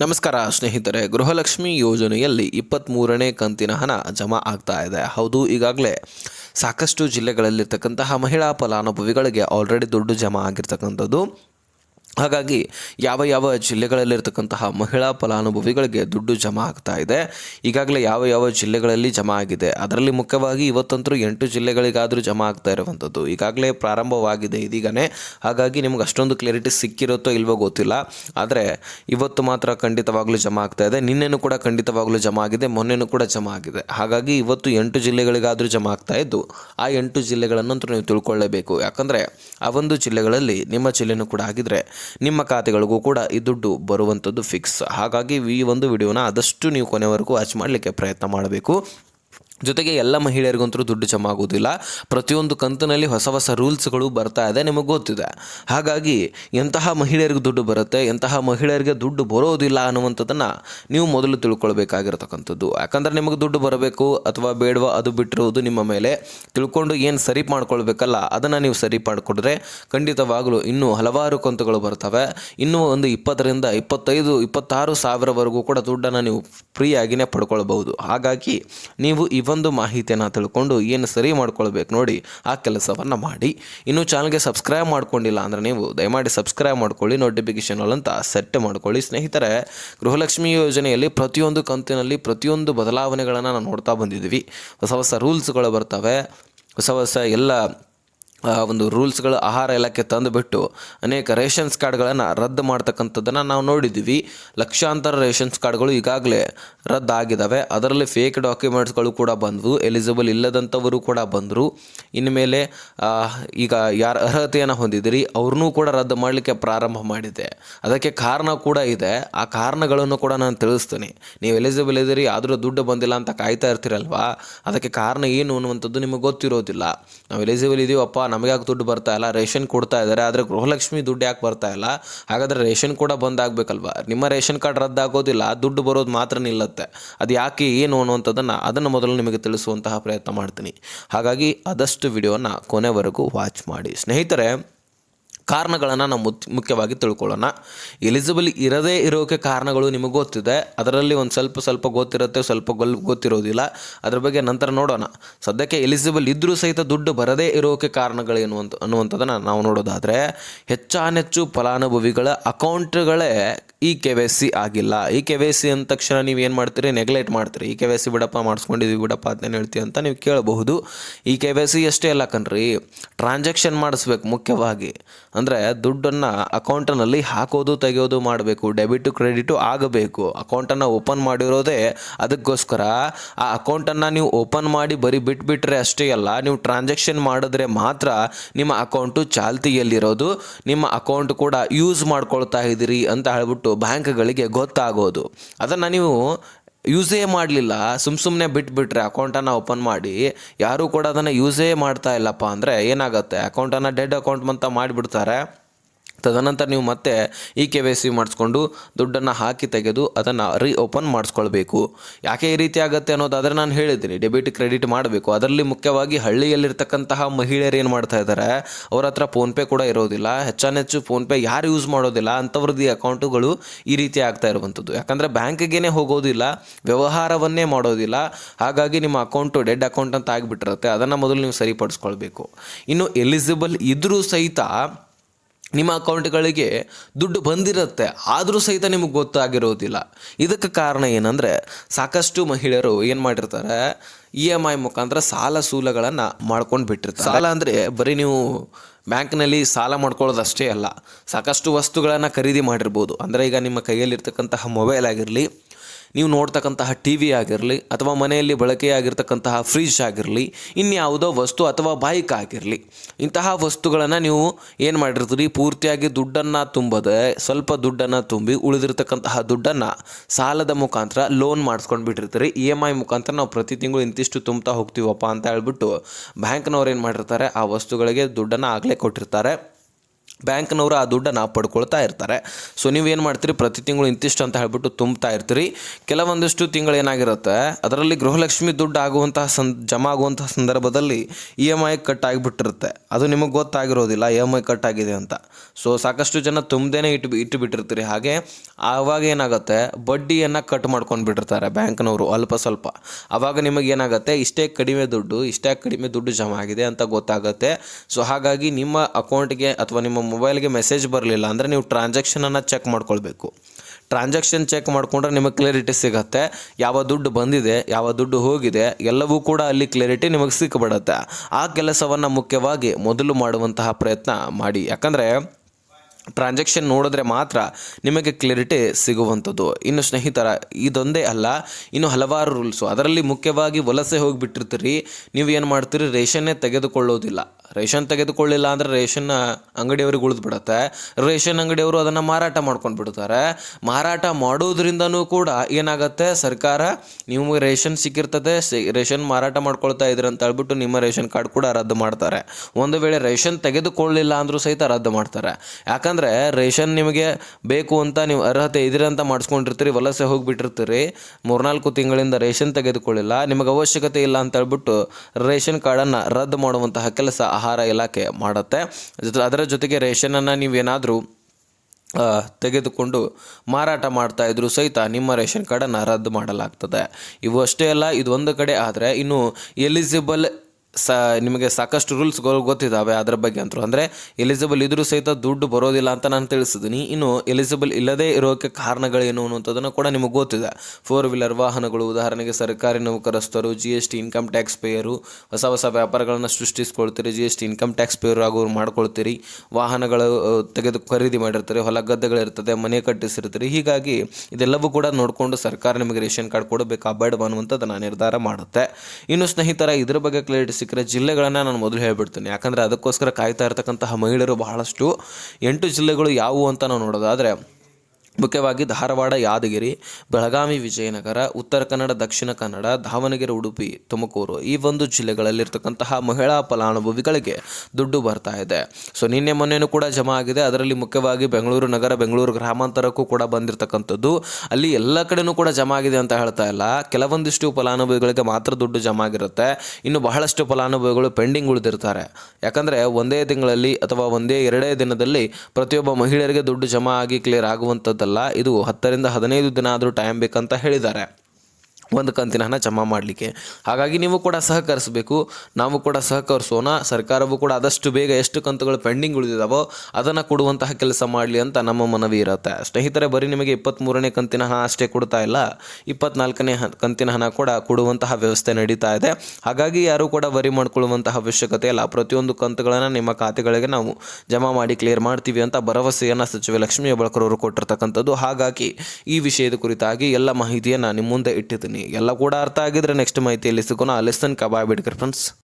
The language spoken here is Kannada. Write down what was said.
ನಮಸ್ಕಾರ ಸ್ನೇಹಿತರೆ, ಗೃಹಲಕ್ಷ್ಮಿ ಯೋಜನೆಯಲ್ಲಿ ಇಪ್ಪತ್ತ್ಮೂರನೇ ಕಂತಿನ ಹಣ ಜಮಾ ಆಗ್ತಾ ಇದೆ. ಹೌದು, ಈಗಾಗಲೇ ಸಾಕಷ್ಟು ಜಿಲ್ಲೆಗಳಲ್ಲಿರ್ತಕ್ಕಂತಹ ಮಹಿಳಾ ಫಲಾನುಭವಿಗಳಿಗೆ ಆಲ್ರೆಡಿ ದುಡ್ಡು ಜಮಾ ಆಗಿರ್ತಕ್ಕಂಥದ್ದು. ಹಾಗಾಗಿ ಯಾವ ಯಾವ ಜಿಲ್ಲೆಗಳಲ್ಲಿರ್ತಕ್ಕಂತಹ ಮಹಿಳಾ ಫಲಾನುಭವಿಗಳಿಗೆ ದುಡ್ಡು ಜಮಾ ಆಗ್ತಾ ಇದೆ, ಈಗಾಗಲೇ ಯಾವ ಯಾವ ಜಿಲ್ಲೆಗಳಲ್ಲಿ ಜಮಾ ಆಗಿದೆ, ಅದರಲ್ಲಿ ಮುಖ್ಯವಾಗಿ ಇವತ್ತಂತರೂ ಎಂಟು ಜಿಲ್ಲೆಗಳಿಗಾದರೂ ಜಮಾ ಆಗ್ತಾ ಇರುವಂಥದ್ದು. ಈಗಾಗಲೇ ಪ್ರಾರಂಭವಾಗಿದೆ ಇದೀಗನೇ. ಹಾಗಾಗಿ ನಿಮ್ಗೆ ಅಷ್ಟೊಂದು ಕ್ಲಾರಿಟಿ ಸಿಕ್ಕಿರುತ್ತೋ ಇಲ್ವೋ ಗೊತ್ತಿಲ್ಲ. ಆದರೆ ಇವತ್ತು ಮಾತ್ರ ಖಂಡಿತವಾಗ್ಲೂ ಜಮಾ ಆಗ್ತಾ ಇದೆ. ನಿನ್ನೆನೂ ಕೂಡ ಖಂಡಿತವಾಗ್ಲೂ ಜಮಾ ಆಗಿದೆ. ಮೊನ್ನೆನೂ ಕೂಡ ಜಮಾ ಆಗಿದೆ. ಹಾಗಾಗಿ ಇವತ್ತು ಎಂಟು ಜಿಲ್ಲೆಗಳಿಗಾದರೂ ಜಮಾ ಆಗ್ತಾ ಇದ್ದು, ಆ ಎಂಟು ಜಿಲ್ಲೆಗಳನ್ನಂತೂ ನೀವು ತಿಳ್ಕೊಳ್ಳೇಬೇಕು. ಯಾಕಂದರೆ ಆ ಒಂದು ಜಿಲ್ಲೆಗಳಲ್ಲಿ ನಿಮ್ಮ ಜಿಲ್ಲೆನೂ ಕೂಡ ಆಗಿದ್ರೆ ನಿಮ್ಮ ಖಾತೆಗಳಿಗೂ ಕೂಡ ಈ ದುಡ್ಡು ಬರುವಂಥದ್ದು ಫಿಕ್ಸ್ ಹಾಗಾಗಿ ಈ ಒಂದು ವಿಡಿಯೋನ ಆದಷ್ಟು ನೀವು ಕೊನೆವರೆಗೂ ವಾಚ್ ಮಾಡಲಿಕ್ಕೆ ಪ್ರಯತ್ನ ಮಾಡಬೇಕು. ಜೊತೆಗೆ ಎಲ್ಲ ಮಹಿಳೆಯರಿಗಂತೂ ದುಡ್ಡು ಜಮಾ ಆಗೋದಿಲ್ಲ ಪ್ರತಿಯೊಂದು ಕಂತಿನಲ್ಲಿ ಹೊಸ ಹೊಸ ರೂಲ್ಸ್ಗಳು ಬರ್ತಾ ಇದೆ ನಿಮಗೆ ಗೊತ್ತಿದೆ. ಹಾಗಾಗಿ ಎಂತಹ ಮಹಿಳೆಯರಿಗೆ ದುಡ್ಡು ಬರುತ್ತೆ, ಎಂತಹ ಮಹಿಳೆಯರಿಗೆ ದುಡ್ಡು ಬರೋದಿಲ್ಲ ಅನ್ನುವಂಥದ್ದನ್ನು ನೀವು ಮೊದಲು ತಿಳ್ಕೊಳ್ಬೇಕಾಗಿರತಕ್ಕಂಥದ್ದು. ಯಾಕಂದರೆ ನಿಮಗೆ ದುಡ್ಡು ಬರಬೇಕು ಅಥವಾ ಬೇಡವಾ ಅದು ಬಿಟ್ಟಿರೋದು ನಿಮ್ಮ ಮೇಲೆ. ತಿಳ್ಕೊಂಡು ಏನು ಸರಿ ಮಾಡ್ಕೊಳ್ಬೇಕಲ್ಲ, ಅದನ್ನು ನೀವು ಸರಿ ಮಾಡಿಕೊಡ್ರೆ ಖಂಡಿತವಾಗಲೂ ಇನ್ನೂ ಹಲವಾರು ಕಂತುಗಳು ಬರ್ತವೆ. ಇನ್ನೂ ಒಂದು ಇಪ್ಪತ್ತರಿಂದ ಇಪ್ಪತ್ತೈದು, ಇಪ್ಪತ್ತಾರು ಸಾವಿರವರೆಗೂ ಕೂಡ ದುಡ್ಡನ್ನು ನೀವು ಫ್ರೀಯಾಗಿಯೇ ಪಡ್ಕೊಳ್ಬಹುದು. ಹಾಗಾಗಿ ನೀವು ಈ ಒಂದು ಮಾಹಿತಿಯನ್ನು ತಿಳ್ಕೊಂಡು ಏನು ಸರಿ ಮಾಡ್ಕೊಳ್ಬೇಕು ನೋಡಿ ಆ ಕೆಲಸವನ್ನು ಮಾಡಿ. ಇನ್ನು ಚಾನಲ್ಗೆ ಸಬ್ಸ್ಕ್ರೈಬ್ ಮಾಡ್ಕೊಂಡಿಲ್ಲ ಅಂದರೆ ನೀವು ದಯಮಾಡಿ ಸಬ್ಸ್ಕ್ರೈಬ್ ಮಾಡ್ಕೊಳ್ಳಿ ನೋಟಿಫಿಕೇಷನ್ ಅಂತ ಸೆಟ್ ಮಾಡ್ಕೊಳ್ಳಿ. ಸ್ನೇಹಿತರೆ, ಗೃಹಲಕ್ಷ್ಮಿ ಯೋಜನೆಯಲ್ಲಿ ಪ್ರತಿಯೊಂದು ಕಂತಿನಲ್ಲಿ ಪ್ರತಿಯೊಂದು ಬದಲಾವಣೆಗಳನ್ನು ನಾವು ನೋಡ್ತಾ ಬಂದಿದ್ದೀವಿ. ಹೊಸ ಹೊಸ ರೂಲ್ಸ್ಗಳು ಬರ್ತವೆ. ಹೊಸ ಹೊಸ ಎಲ್ಲ ಒಂದು ರೂಲ್ಸ್ಗಳು ಆಹಾರ ಇಲಾಖೆ ತಂದುಬಿಟ್ಟು ಅನೇಕ ರೇಷನ್ಸ್ ಕಾರ್ಡ್ಗಳನ್ನು ರದ್ದು ಮಾಡ್ತಕ್ಕಂಥದ್ದನ್ನು ನಾವು ನೋಡಿದ್ದೀವಿ. ಲಕ್ಷಾಂತರ ರೇಷನ್ಸ್ ಕಾರ್ಡ್ಗಳು ಈಗಾಗಲೇ ರದ್ದಾಗಿದ್ದಾವೆ ಅದರಲ್ಲಿ ಫೇಕ್ ಡಾಕ್ಯುಮೆಂಟ್ಸ್ಗಳು ಕೂಡ ಬಂದವು. ಎಲಿಜಿಬಲ್ ಇಲ್ಲದಂಥವರು ಕೂಡ ಬಂದರು. ಇನ್ಮೇಲೆ ಈಗ ಯಾರು ಅರ್ಹತೆಯನ್ನು ಹೊಂದಿದಿರಿ ಅವ್ರನ್ನೂ ಕೂಡ ರದ್ದು ಮಾಡಲಿಕ್ಕೆ ಪ್ರಾರಂಭ ಮಾಡಿದೆ. ಅದಕ್ಕೆ ಕಾರಣ ಕೂಡ ಇದೆ. ಆ ಕಾರಣಗಳನ್ನು ಕೂಡ ನಾನು ತಿಳಿಸ್ತೀನಿ. ನೀವು ಎಲಿಜಿಬಲ್ ಇದ್ದೀರಿ, ಆದರೂ ದುಡ್ಡು ಬಂದಿಲ್ಲ ಅಂತ ಕಾಯ್ತಾ ಇರ್ತೀರಲ್ವಾ? ಅದಕ್ಕೆ ಕಾರಣ ಏನು ಅನ್ನುವಂಥದ್ದು ನಿಮಗೆ ಗೊತ್ತಿರೋದಿಲ್ಲ. ನಾವು ಎಲಿಜಿಬಲ್ ಇದೀವಪ್ಪ ನಮಗೆ ಯಾಕೆ ದುಡ್ಡು ಬರ್ತಾ ಇಲ್ಲ? ರೇಷನ್ ಕೊಡ್ತಾ ಇದ್ದಾರೆ, ಆದರೆ ಗೃಹಲಕ್ಷ್ಮಿ ದುಡ್ಡು ಯಾಕೆ ಬರ್ತಾ ಇಲ್ಲ? ಹಾಗಾದರೆ ರೇಷನ್ ಕೂಡ ಬಂದಾಗಬೇಕಲ್ವಾ? ನಿಮ್ಮ ರೇಷನ್ ಕಾರ್ಡ್ ರದ್ದಾಗೋದಿಲ್ಲ, ದುಡ್ಡು ಬರೋದು ಮಾತ್ರ ನಿಲ್ಲುತ್ತೆ. ಅದು ಯಾಕೆ, ಏನು ಅನ್ನುವಂಥದ್ದನ್ನು ಅದನ್ನು ಮೊದಲು ನಿಮಗೆ ತಿಳಿಸುವಂತಹ ಪ್ರಯತ್ನ ಮಾಡ್ತೀನಿ. ಹಾಗಾಗಿ ಆದಷ್ಟು ವಿಡಿಯೋನ ಕೊನೆವರೆಗೂ ವಾಚ್ ಮಾಡಿ. ಸ್ನೇಹಿತರೆ ಕಾರಣಗಳನ್ನು ನಾವು ಮುಖ್ಯವಾಗಿ ತಿಳ್ಕೊಳ್ಳೋಣ. ಎಲಿಜಿಬಲ್ ಇರದೇ ಇರೋಕೆ ಕಾರಣಗಳು ನಿಮಗೆ ಗೊತ್ತಿದೆ. ಅದರಲ್ಲಿ ಒಂದು ಸ್ವಲ್ಪ ಸ್ವಲ್ಪ ಗೊತ್ತಿರುತ್ತೆ, ಸ್ವಲ್ಪ ಗೊಲ್, ಗೊತ್ತಿರೋದಿಲ್ಲ. ಅದ್ರ ಬಗ್ಗೆ ನಂತರ ನೋಡೋಣ. ಸದ್ಯಕ್ಕೆ ಎಲಿಜಿಬಲ್ ಇದ್ದರೂ ಸಹಿತ ದುಡ್ಡು ಬರದೇ ಇರೋಕೆ ಕಾರಣಗಳೇನು ಅಂತ, ಅನ್ನುವಂಥದ್ದನ್ನು ನಾವು ನೋಡೋದಾದರೆ, ಹೆಚ್ಚಾನೆಚ್ಚು ಫಲಾನುಭವಿಗಳ ಅಕೌಂಟ್ಗಳೇ ಈ ಕೆ ವೈ ಸಿ ಆಗಿಲ್ಲ. ಈ ಕೆ ವೈ ಸಿ ಅಂದ ತಕ್ಷಣ ನೀವು ಏನು ಮಾಡ್ತೀರಿ? ನೆಗ್ಲೆಕ್ಟ್ ಮಾಡ್ತೀರಿ. ಈ ಕೆ ವೈ ಸಿ ಬಿಡಪ್ಪ ಮಾಡಿಸ್ಕೊಂಡಿದ್ವಿ ಬಿಡಪ್ಪ ಅದನ್ನೇ ಹೇಳ್ತೀವಿ ಅಂತ ನೀವು ಕೇಳಬಹುದು. ಈ ಕೆ ವೈ ಸಿ ಅಷ್ಟೇ ಅಲ್ಲ ಕಣ್ರಿ. ಟ್ರಾನ್ಸಾಕ್ಷನ್ ಮಾಡಿಸ್ಬೇಕು ಮುಖ್ಯವಾಗಿ. ಅಂದರೆ ದುಡ್ಡನ್ನು ಅಕೌಂಟನಲ್ಲಿ ಹಾಕೋದು, ತೆಗೆಯೋದು ಮಾಡಬೇಕು ಡೆಬಿಟು ಕ್ರೆಡಿಟು ಆಗಬೇಕು. ಅಕೌಂಟನ್ನು ಓಪನ್ ಮಾಡಿರೋದೇ ಅದಕ್ಕೋಸ್ಕರ ಆ ಅಕೌಂಟನ್ನು ನೀವು ಓಪನ್ ಮಾಡಿ ಬರೀ ಬಿಟ್ಬಿಟ್ರೆ ಅಷ್ಟೇ ಅಲ್ಲ, ನೀವು ಟ್ರಾನ್ಸಾಕ್ಷನ್ ಮಾಡಿದ್ರೆ ಮಾತ್ರ ನಿಮ್ಮ ಅಕೌಂಟು ಚಾಲ್ತಿಯಲ್ಲಿರೋದು. ನಿಮ್ಮ ಅಕೌಂಟ್ ಕೂಡ ಯೂಸ್ ಮಾಡ್ಕೊಳ್ತಾ ಇದ್ದೀರಿ ಅಂತ ಹೇಳ್ಬಿಟ್ಟು ಬ್ಯಾಂಕ್ಗಳಿಗೆ ಗೊತ್ತಾಗೋದು. ಅದನ್ನು ನೀವು ಯೂಸೇ ಮಾಡಲಿಲ್ಲ ಸುಮ್ಮ ಸುಮ್ಮನೆ ಬಿಟ್ಬಿಟ್ರೆ ಅಕೌಂಟನ್ನು ಓಪನ್ ಮಾಡಿ, ಯಾರೂ ಕೂಡ ಅದನ್ನು ಯೂಸೇ ಮಾಡ್ತಾ ಇಲ್ಲಪ್ಪ ಅಂದರೆ ಏನಾಗುತ್ತೆ? ಅಕೌಂಟನ್ನು ಡೆಡ್ ಅಕೌಂಟ್ ಅಂತ ಮಾಡಿಬಿಡ್ತಾರೆ. ತದನಂತರ ನೀವು ಮತ್ತೆ ಇ ಕೆ ವೈ ಸಿ ಮಾಡಿಸ್ಕೊಂಡು ದುಡ್ಡನ್ನು ಹಾಕಿ ತೆಗೆದು ಅದನ್ನು ರೀ ಓಪನ್ ಮಾಡಿಸ್ಕೊಳ್ಬೇಕು. ಯಾಕೆ ಈ ರೀತಿ ಆಗುತ್ತೆ ಅನ್ನೋದಾದರೆ ನಾನು ಹೇಳಿದ್ದೀನಿ ಡೆಬಿಟ್ ಕ್ರೆಡಿಟ್ ಮಾಡಬೇಕು. ಅದರಲ್ಲಿ ಮುಖ್ಯವಾಗಿ ಹಳ್ಳಿಯಲ್ಲಿರ್ತಕ್ಕಂತಹ ಮಹಿಳೆಯರು ಏನು ಮಾಡ್ತಾ ಇದ್ದಾರೆ ಅವ್ರ ಹತ್ರ ಫೋನ್ಪೇ ಕೂಡ ಇರೋದಿಲ್ಲ. ಹೆಚ್ಚಾನೆಚ್ಚು ಫೋನ್ಪೇ ಯಾರು ಯೂಸ್ ಮಾಡೋದಿಲ್ಲ ಅಂಥವ್ರದ್ದು ಅಕೌಂಟುಗಳು ಈ ರೀತಿ ಆಗ್ತಾ ಇರುವಂಥದ್ದು. ಯಾಕಂದರೆ ಬ್ಯಾಂಕಿಗೇ ಹೋಗೋದಿಲ್ಲ, ವ್ಯವಹಾರವನ್ನೇ ಮಾಡೋದಿಲ್ಲ. ಹಾಗಾಗಿ ನಿಮ್ಮ ಅಕೌಂಟು ಡೆಡ್ ಅಕೌಂಟ್ ಅಂತ ಆಗಿಬಿಟ್ಟಿರುತ್ತೆ. ಅದನ್ನು ಮೊದಲು ನೀವು ಸರಿಪಡಿಸ್ಕೊಳ್ಬೇಕು. ಇನ್ನು ಎಲಿಜಿಬಲ್ ಇದ್ದರೂ ಸಹಿತ ನಿಮ್ಮ ಅಕೌಂಟ್ಗಳಿಗೆ ದುಡ್ಡು ಬಂದಿರುತ್ತೆ, ಆದರೂ ಸಹಿತ ನಿಮಗೆ ಗೊತ್ತಾಗಿರೋದಿಲ್ಲ. ಇದಕ್ಕೆ ಕಾರಣ ಏನಂದರೆ, ಸಾಕಷ್ಟು ಮಹಿಳೆಯರು ಏನು ಮಾಡಿರ್ತಾರೆ ಇ ಎಂ ಐ ಮುಖಾಂತರ ಸಾಲ ಸೂಲಗಳನ್ನು ಮಾಡ್ಕೊಂಡು ಬಿಟ್ಟಿರ್ತಾರೆ. ಸಾಲ ಅಂದರೆ ಬರೀ ನೀವು ಬ್ಯಾಂಕ್ನಲ್ಲಿ ಸಾಲ ಮಾಡ್ಕೊಳ್ಳೋದಷ್ಟೇ ಅಲ್ಲ, ಸಾಕಷ್ಟು ವಸ್ತುಗಳನ್ನು ಖರೀದಿ ಮಾಡಿರ್ಬೋದು. ಅಂದರೆ ಈಗ ನಿಮ್ಮ ಕೈಯಲ್ಲಿರ್ತಕ್ಕಂತಹ ಮೊಬೈಲ್ ಆಗಿರಲಿ ನೀವು ನೋಡ್ತಕ್ಕಂತಹ ಟಿ ವಿ ಆಗಿರಲಿ ಅಥವಾ ಮನೆಯಲ್ಲಿ ಬಳಕೆಯಾಗಿರ್ತಕ್ಕಂತಹ ಫ್ರಿಜ್ ಆಗಿರಲಿ, ಇನ್ಯಾವುದೋ ವಸ್ತು ಅಥವಾ ಬೈಕ್ ಆಗಿರಲಿ, ಇಂತಹ ವಸ್ತುಗಳನ್ನು ನೀವು ಏನು ಮಾಡಿರ್ತೀರಿ? ಪೂರ್ತಿಯಾಗಿ ದುಡ್ಡನ್ನು ತುಂಬದೆ, ಸ್ವಲ್ಪ ದುಡ್ಡನ್ನು ತುಂಬಿ ಉಳಿದಿರ್ತಕ್ಕಂತಹ ದುಡ್ಡನ್ನು ಸಾಲದ ಮುಖಾಂತರ ಲೋನ್ ಮಾಡಿಸ್ಕೊಂಡು ಬಿಟ್ಟಿರ್ತೀರಿ. ಇ ಎಂ ಐ ಮುಖಾಂತರ ನಾವು ಪ್ರತಿ ತಿಂಗಳು ಇಂತಿಷ್ಟು ತುಂಬ್ತಾ ಹೋಗ್ತೀವಪ್ಪ ಅಂತ ಹೇಳ್ಬಿಟ್ಟು ಬ್ಯಾಂಕ್ನವ್ರು ಏನು ಮಾಡಿರ್ತಾರೆ? ಆ ವಸ್ತುಗಳಿಗೆ ದುಡ್ಡನ್ನು ಆಗಲೇ ಕೊಟ್ಟಿರ್ತಾರೆ. ಬ್ಯಾಂಕ್ನವರು ಆ ದುಡ್ಡನ್ನು ಪಡ್ಕೊಳ್ತಾ ಇರ್ತಾರೆ. ಸೊ ನೀವೇನು ಮಾಡ್ತೀರಿ? ಪ್ರತಿ ತಿಂಗಳು ಇಂತಿಷ್ಟು ಅಂತ ಹೇಳ್ಬಿಟ್ಟು ತುಂಬ್ತಾ ಇರ್ತೀರಿ. ಕೆಲವೊಂದಿಷ್ಟು ತಿಂಗಳು ಏನಾಗಿರುತ್ತೆ? ಅದರಲ್ಲಿ ಗೃಹಲಕ್ಷ್ಮಿ ದುಡ್ಡು ಆಗುವಂತಹ ಸಂ, ಜಮಾ ಆಗುವಂತಹ ಸಂದರ್ಭದಲ್ಲಿ ಇ ಎಂ ಐ ಕಟ್ ಆಗಿಬಿಟ್ಟಿರುತ್ತೆ ಅದು ನಿಮಗೆ ಗೊತ್ತಾಗಿರೋದಿಲ್ಲ, ಇ ಎಂ ಐ ಕಟ್ ಆಗಿದೆ ಅಂತ. ಸೊ ಸಾಕಷ್ಟು ಜನ ತುಂಬದೇ ಇಟ್ಟು ಇಟ್ಟು ಬಿಟ್ಟಿರ್ತೀರಿ ಹಾಗೆ ಆವಾಗ ಏನಾಗುತ್ತೆ? ಬಡ್ಡಿಯನ್ನು ಕಟ್ ಮಾಡ್ಕೊಂಡು ಬಿಟ್ಟಿರ್ತಾರೆ ಬ್ಯಾಂಕ್ನವರು ಅಲ್ಪ ಸ್ವಲ್ಪ. ಆವಾಗ ನಿಮಗೆ ಏನಾಗುತ್ತೆ? ಇಷ್ಟೇ ಕಡಿಮೆ ದುಡ್ಡು, ಇಷ್ಟೇ ಕಡಿಮೆ ದುಡ್ಡು ಜಮಾ ಆಗಿದೆ ಅಂತ ಗೊತ್ತಾಗುತ್ತೆ. ಸೊ ಹಾಗಾಗಿ ನಿಮ್ಮ ಅಕೌಂಟ್ಗೆ ಅಥವಾ ನಿಮ್ಮ ಮೊಬೈಲ್ಗೆ ಮೆಸೇಜ್ ಬರಲಿಲ್ಲ ಅಂದರೆ ನೀವು ಟ್ರಾನ್ಸಾಕ್ಷನನ್ನು ಚೆಕ್ ಮಾಡ್ಕೊಳ್ಬೇಕು. ಟ್ರಾನ್ಸಾಕ್ಷನ್ ಚೆಕ್ ಮಾಡಿಕೊಂಡ್ರೆ ನಿಮಗೆ ಕ್ಲಾರಿಟಿ ಸಿಗುತ್ತೆ. ಯಾವ ದುಡ್ಡು ಬಂದಿದೆ, ಯಾವ ದುಡ್ಡು ಹೋಗಿದೆ, ಎಲ್ಲವೂ ಕೂಡ ಅಲ್ಲಿ ಕ್ಲಾರಿಟಿ ನಿಮಗೆ ಸಿಕ್ಕಿಬಿಡುತ್ತೆ ಆ ಕೆಲಸವನ್ನು ಮುಖ್ಯವಾಗಿ ಮೊದಲು ಮಾಡುವಂತಹ ಪ್ರಯತ್ನ ಮಾಡಿ. ಯಾಕಂದರೆ ಟ್ರಾನ್ಸಾಕ್ಷನ್ ನೋಡಿದ್ರೆ ಮಾತ್ರ ನಿಮಗೆ ಕ್ಲಾರಿಟಿ ಸಿಗುವಂಥದ್ದು. ಇನ್ನು ಸ್ನೇಹಿತರ, ಇದೊಂದೇ ಅಲ್ಲ, ಇನ್ನು ಹಲವಾರು ರೂಲ್ಸು ಅದರಲ್ಲಿ ಮುಖ್ಯವಾಗಿ ವಲಸೆ ಹೋಗಿಬಿಟ್ಟಿರ್ತೀರಿ. ನೀವು ಏನು ಮಾಡ್ತೀರಿ? ರೇಷನ್ನೇ ತೆಗೆದುಕೊಳ್ಳೋದಿಲ್ಲ. ರೇಷನ್ ತೆಗೆದುಕೊಳ್ಳಿಲ್ಲ ಅಂದರೆ ರೇಷನ್ ಅಂಗಡಿಯವ್ರಿಗೆ ಉಳಿದು ಬಿಡುತ್ತೆ ರೇಷನ್ ಅಂಗಡಿಯವರು ಅದನ್ನು ಮಾರಾಟ ಮಾಡ್ಕೊಂಡು ಬಿಡ್ತಾರೆ. ಮಾರಾಟ ಮಾಡೋದ್ರಿಂದನೂ ಕೂಡ ಏನಾಗುತ್ತೆ? ಸರ್ಕಾರ ನಿಮಗೆ ರೇಷನ್ ಸಿಕ್ಕಿರ್ತದೆ ರೇಷನ್ ಮಾರಾಟ ಮಾಡ್ಕೊಳ್ತಾ ಇದ್ರಿ ಅಂತ ಹೇಳ್ಬಿಟ್ಟು ನಿಮ್ಮ ರೇಷನ್ ಕಾರ್ಡ್ ಕೂಡ ರದ್ದು ಮಾಡ್ತಾರೆ. ಒಂದು ವೇಳೆ ರೇಷನ್ ತೆಗೆದುಕೊಳ್ಳಿಲ್ಲ ಅಂದರೂ ಸಹಿತ ರದ್ದು ಮಾಡ್ತಾರೆ. ಯಾಕಂದರೆ ರೇಷನ್ ನಿಮಗೆ ಬೇಕು ಅಂತ ನೀವು ಅರ್ಹತೆ ಇದ್ರಿ ಅಂತ ಮಾಡಿಸ್ಕೊಂಡಿರ್ತೀರಿ, ವಲಸೆ ಹೋಗಿಬಿಟ್ಟಿರ್ತೀರಿ, ಮೂರ್ನಾಲ್ಕು ತಿಂಗಳಿಂದ ರೇಷನ್ ತೆಗೆದುಕೊಳ್ಳಿಲ್ಲ, ನಿಮಗೆ ಅವಶ್ಯಕತೆ ಇಲ್ಲ ಅಂತ ಹೇಳ್ಬಿಟ್ಟು ರೇಷನ್ ಕಾರ್ಡನ್ನು ರದ್ದು ಮಾಡುವಂತಹ ಕೆಲಸ ಆಹಾರ ಇಲಾಖೆ ಮಾಡುತ್ತೆ. ಅದರ ಜೊತೆಗೆ ರೇಷನನ್ನು ನೀವೇನಾದರೂ ತೆಗೆದುಕೊಂಡು ಮಾರಾಟ ಮಾಡ್ತಾ ಇದ್ರು ಸಹಿತ ನಿಮ್ಮ ರೇಷನ್ ಕಾರ್ಡನ್ನು ರದ್ದು ಮಾಡಲಾಗ್ತದೆ. ಇವು ಅಷ್ಟೇ ಅಲ್ಲ ಒಂದು ಕಡೆ ಆದರೆ ಇನ್ನು ಎಲಿಜಿಬಲ್ ಸ, ನಿಮಗೆ ಸಾಕಷ್ಟು ರೂಲ್ಸ್ಗಳು ಗೊತ್ತಿದ್ದಾವೆ ಅದರ ಬಗ್ಗೆ ಅಂತೂ. ಅಂದರೆ ಎಲಿಜಿಬಲ್ ಇದ್ರೂ ಸಹಿತ ದುಡ್ಡು ಬರೋದಿಲ್ಲ ಅಂತ ನಾನು ತಿಳಿಸಿದ್ದೀನಿ. ಇನ್ನು ಎಲಿಜಿಬಲ್ ಇಲ್ಲದೇ ಇರೋಕ್ಕೆ ಕಾರಣಗಳೇನು ಅನ್ನುವಂಥದ್ದನ್ನು ಕೂಡ ನಿಮಗೆ ಗೊತ್ತಿದೆ. ಫೋರ್ ವೀಲರ್ ವಾಹನಗಳು, ಉದಾಹರಣೆಗೆ ಸರ್ಕಾರಿ ನೌಕರಸ್ಥರು G S T income tax payer ಹೊಸ ಹೊಸ ವ್ಯಾಪಾರಗಳನ್ನು ಸೃಷ್ಟಿಸ್ಕೊಳ್ತೀರಿ G S T income tax payer ಆಗೋರು ಮಾಡ್ಕೊಳ್ತೀರಿ, ವಾಹನಗಳು ತೆಗೆದು ಖರೀದಿ ಮಾಡಿರ್ತಾರೆ, ಹೊಲ ಗದ್ದೆಗಳಿರ್ತದೆ ಮನೆ ಕಟ್ಟಿಸಿರ್ತೀರಿ. ಹೀಗಾಗಿ ಇದೆಲ್ಲವೂ ಕೂಡ ನೋಡಿಕೊಂಡು ಸರ್ಕಾರ ನಿಮಗೆ ರೇಷನ್ ಕಾರ್ಡ್ ಕೊಡಬೇಕಾ ಬೇಡ ಅನ್ನುವಂಥದ್ದನ್ನು ನಿರ್ಧಾರ ಮಾಡುತ್ತೆ. ಇನ್ನು ಸ್ನೇಹಿತರ, ಇದ್ರ ಬಗ್ಗೆ ಕ್ಲಿಯರಿಟಿ ಸಿಕ್ಕರೆ ಜಿಲ್ಲೆಗಳನ್ನು ನಾನು ಮೊದಲು ಹೇಳ್ಬಿಡ್ತೀನಿ. ಯಾಕಂದರೆ ಅದಕ್ಕೋಸ್ಕರ ಕಾಯ್ತಾ ಇರತಕ್ಕಂತಹ ಮಹಿಳೆಯರು ಬಹಳಷ್ಟು. ಎಂಟು ಜಿಲ್ಲೆಗಳು ಯಾವುವು ಅಂತ ನಾವು ನೋಡೋದಾದರೆ ಮುಖ್ಯವಾಗಿ ಧಾರವಾಡ, ಯಾದಗಿರಿ, ಬೆಳಗಾವಿ, ವಿಜಯನಗರ, ಉತ್ತರ ಕನ್ನಡ, ದಕ್ಷಿಣ ಕನ್ನಡ, ದಾವಣಗೆರೆ, ಉಡುಪಿ, ತುಮಕೂರು ಈ ಒಂದು ಜಿಲ್ಲೆಗಳಲ್ಲಿರ್ತಕ್ಕಂತಹ ಮಹಿಳಾ ಫಲಾನುಭವಿಗಳಿಗೆ ದುಡ್ಡು ಬರ್ತಾ ಇದೆ. ಸೊ ನಿನ್ನೆ ಮೊನ್ನೆನೂ ಕೂಡ ಜಮಾ ಆಗಿದೆ. ಅದರಲ್ಲಿ ಮುಖ್ಯವಾಗಿ ಬೆಂಗಳೂರು ನಗರ, ಬೆಂಗಳೂರು ಗ್ರಾಮಾಂತರಕ್ಕೂ ಕೂಡ ಬಂದಿರತಕ್ಕಂಥದ್ದು. ಅಲ್ಲಿ ಎಲ್ಲ ಕಡೆನೂ ಕೂಡ ಜಮಾ ಆಗಿದೆ ಅಂತ ಹೇಳ್ತಾ ಇಲ್ಲ. ಕೆಲವೊಂದಿಷ್ಟು ಫಲಾನುಭವಿಗಳಿಗೆ ಮಾತ್ರ ದುಡ್ಡು ಜಮಾ ಆಗಿರುತ್ತೆ. ಇನ್ನು ಬಹಳಷ್ಟು ಫಲಾನುಭವಿಗಳು ಪೆಂಡಿಂಗ್ ಉಳಿದಿರ್ತಾರೆ. ಯಾಕಂದರೆ ಒಂದೇ ತಿಂಗಳಲ್ಲಿ ಅಥವಾ ಒಂದೇ ಎರಡೇ ದಿನದಲ್ಲಿ ಪ್ರತಿಯೊಬ್ಬ ಮಹಿಳೆಯರಿಗೆ ದುಡ್ಡು ಜಮಾ ಆಗಿ ಕ್ಲಿಯರ್ ಆಗುವಂಥದ್ದಲ್ಲ ಇದು ಹತ್ತರಿಂದ ಹದಿನೈದು ದಿನ ಆದರೂ ಟೈಮ್ ಬೇಕಂತ ಹೇಳಿದ್ದಾರೆ. ಒಂದು ಕಂತಿನ ಹಣ ಜಮಾ ಮಾಡಲಿಕ್ಕೆ. ಹಾಗಾಗಿ ನೀವು ಕೂಡ ಸಹಕರಿಸಬೇಕು. ನಾವು ಕೂಡ ಸಹಕರಿಸೋಣ. ಸರ್ಕಾರವು ಕೂಡ ಆದಷ್ಟು ಬೇಗ ಎಷ್ಟು ಕಂತುಗಳು ಪೆಂಡಿಂಗ್ ಉಳಿದಿದಾವೋ ಅದನ್ನು ಕೊಡುವಂತಹ ಕೆಲಸ ಮಾಡಲಿ ಅಂತ ನಮ್ಮ ಮನವಿ ಇರುತ್ತೆ. ಸ್ನೇಹಿತರೆ, ಬರೀ ನಿಮಗೆ ಇಪ್ಪತ್ತ್ಮೂರನೇ ಕಂತಿನ ಹಣ ಅಷ್ಟೇ ಕೊಡ್ತಾ ಇಲ್ಲ. ಇಪ್ಪತ್ನಾಲ್ಕನೇ ಕಂತಿನ ಹಣ ಕೂಡ ಕೊಡುವಂತಹ ವ್ಯವಸ್ಥೆ ನಡೀತಾ ಇದೆ. ಹಾಗಾಗಿ ಯಾರೂ ಕೂಡ ವರಿ ಮಾಡಿಕೊಳ್ಳುವಂತಹ ಅವಶ್ಯಕತೆ ಇಲ್ಲ. ಪ್ರತಿಯೊಂದು ಕಂತುಗಳನ್ನು ನಿಮ್ಮ ಖಾತೆಗಳಿಗೆ ನಾವು ಜಮಾ ಮಾಡಿ ಕ್ಲಿಯರ್ ಮಾಡ್ತೀವಿ ಅಂತ ಭರವಸೆಯನ್ನು ಸಚಿವ ಲಕ್ಷ್ಮೀ ಹೆಬ್ಬಾಳ್ಕರ್ ಕೊಟ್ಟಿರ್ತಕ್ಕಂಥದ್ದು. ಹಾಗಾಗಿ ಈ ವಿಷಯದ ಕುರಿತಾಗಿ ಎಲ್ಲ ಮಾಹಿತಿಯನ್ನು ನಿಮ್ಮ ಮುಂದೆ ಇಟ್ಟಿದ್ದೀನಿ. ಎಲ್ಲ ಕೂಡ ಅರ್ಥ ಆಗಿದ್ರೆ ನೆಕ್ಸ್ಟ್ ಮಾಹಿತಿ ಮಾಹಿತಿಯಲ್ಲಿ ಸಿಗೋಣ. ಅಲ್ಲಿಸ್ತನ್ ಕಬಾಯ್ ಬಿಡ್ಕರ್ ಫ್ರೆಂಡ್ಸ್